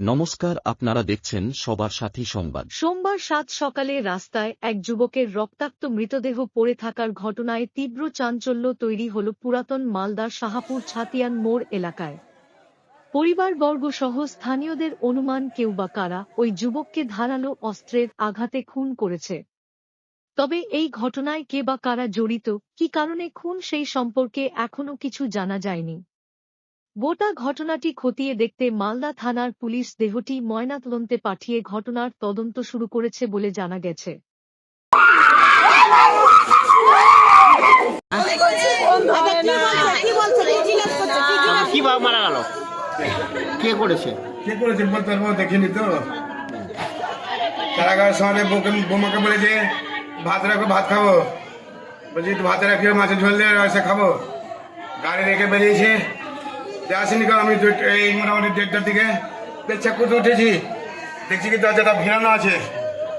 নমস্কার, আপনারা দেখছেন সবার সাথী সংবাদ। সোমবার সাত সকালে রাস্তায় এক যুবকের রক্তাক্ত মৃতদেহ পড়ে থাকার ঘটনায় তীব্র চাঞ্চল্য তৈরি হল পুরাতন মালদার শাহাপুর ছাতিয়ান মোড় এলাকায়। পরিবারবর্গ সহ স্থানীয়দের অনুমান কেউ বা কারা ওই যুবককে ধারালো অস্ত্রের আঘাতে খুন করেছে। তবে এই ঘটনায় কে বা কারা জড়িত, কি কারণে খুন সেই সম্পর্কে এখনও কিছু জানা যায়নি। গোটা ঘটনাটি খতিয়ে দেখতে মালদা থানার পুলিশ দেহটি ময়নাতদন্তে পাঠিয়ে ঘটনার তদন্ত শুরু করেছে বলে জানা গেছে। কীভাবে মারা গেল? কে করেছে? কে করেছে? বলতে পারব দেখিনি তো। কারাগার শহরে বোমাকে বলেছে ভাত রাখো ভাত খাব। বলছি ভাত রাখিও মাছের ঝোল দিয়ে এসে খাব। গাড়ি রেখে বেরিয়েছে। আসেনি কেউ আমি এই মোটামুটি দেড়টার দিকে পেচ্ছা করতে উঠেছি দেখছি কি দরজাটা ভিড়ানো আছে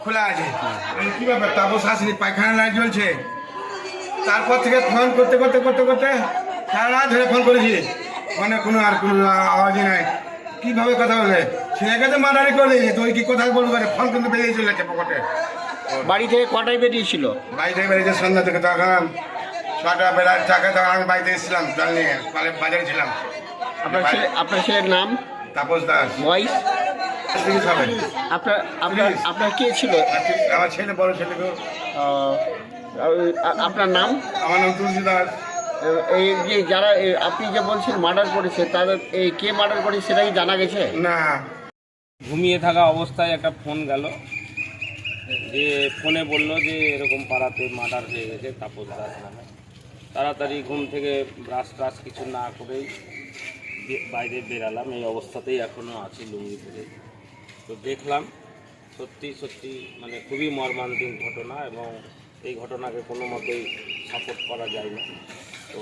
খোলা আছে। কি ব্যাপার? তাপস আসেনি পায়খানা লাইট জ্বলছে তারপর থেকে ফোন করতে করতে করতে করতে সারা রাত ধরে ফোন করেছি। ফোনে কোনো আর কোনো আওয়াজই নাই। কীভাবে কথা বলে ছেলেকে তো মারারি করে দিয়েছি তুই কি কথা বলব? ফোন কিন্তু বেরিয়ে চলে যাচ্ছে পকেটে বাড়ি থেকে কটায় বেরিয়েছিল? বাড়ি থেকে বেরিয়েছে সন্ধ্যা থেকে তখন ছটা বেলার থাকে তখন আমি বাড়িতে এসেছিলাম জল নিয়ে বালে- বাজারে ছিলাম। আপনার ছেলে আপনার ছেলের নাম? তাপস দাস। বয়স? আপনার আপনার আপনার কে ছিল? আমার ছেলে বড় আ- আপনার নাম? আমার নাম তুলসী দাস। এই যে যারা আপনি যে বলছেন মার্ডার করেছে তাদের এই কে মার্ডার করেছে সেটা কি জানা গেছে? না। ঘুমিয়ে থাকা অবস্থায় একটা ফোন গেল যে ফোনে বলল যে এরকম পাড়াতে মার্ডার হয়ে গেছে তাপস দাস নামে। তাড়াতাড়ি ঘুম থেকে ব্রাশ ট্রাশ কিছু না করেই বাইরে বেরালাম, এই অবস্থাতেই এখনও আছি লুঙ্গি পরে। তো দেখলাম, সত্যি সত্যি মানে খুবই মর্মান্তিক ঘটনা এবং এই ঘটনাকে কোনো মতেই সাপোর্ট করা যায় না তো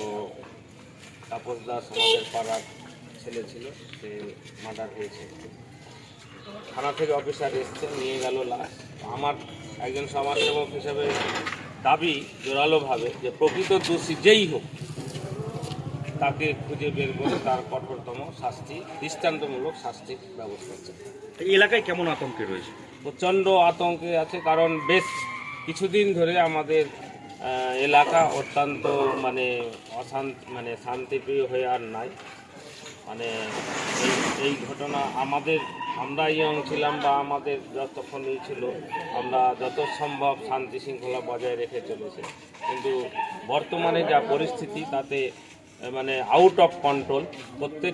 তাপস দাস আমাদের পাড়ার ছেলে ছিল, সে মার্ডার হয়েছে। থানা থেকে অফিসার এসছে নিয়ে গেল লাশ। আমার একজন সমাজসেবক হিসেবে দাবি জোরালোভাবে যে প্রকৃত দোষী যেই হোক তাকে খুঁজে বের করে তার কঠোরতম শাস্তি দৃষ্টান্তমূলক শাস্তির ব্যবস্থা চাই এই এলাকায় কেমন আতঙ্কে রয়েছে? প্রচণ্ড আতঙ্কে আছে কারণ বেশ কিছুদিন ধরে আমাদের এলাকা অত্যন্ত মানে অশান্তি মানে শান্তিপ্রিয় হয়ে আর নাই। মানে এই এই ঘটনা আমাদের আমরা ইয়ং ছিলাম বা আমাদের যতক্ষণ যতক্ষণই ছিল আমরা যত সম্ভব শান্তি শৃঙ্খলা বজায় রেখে চলেছে। কিন্তু বর্তমানে যা পরিস্থিতি তাতে মানে আউট অফ কন্ট্রোল প্রত্যেক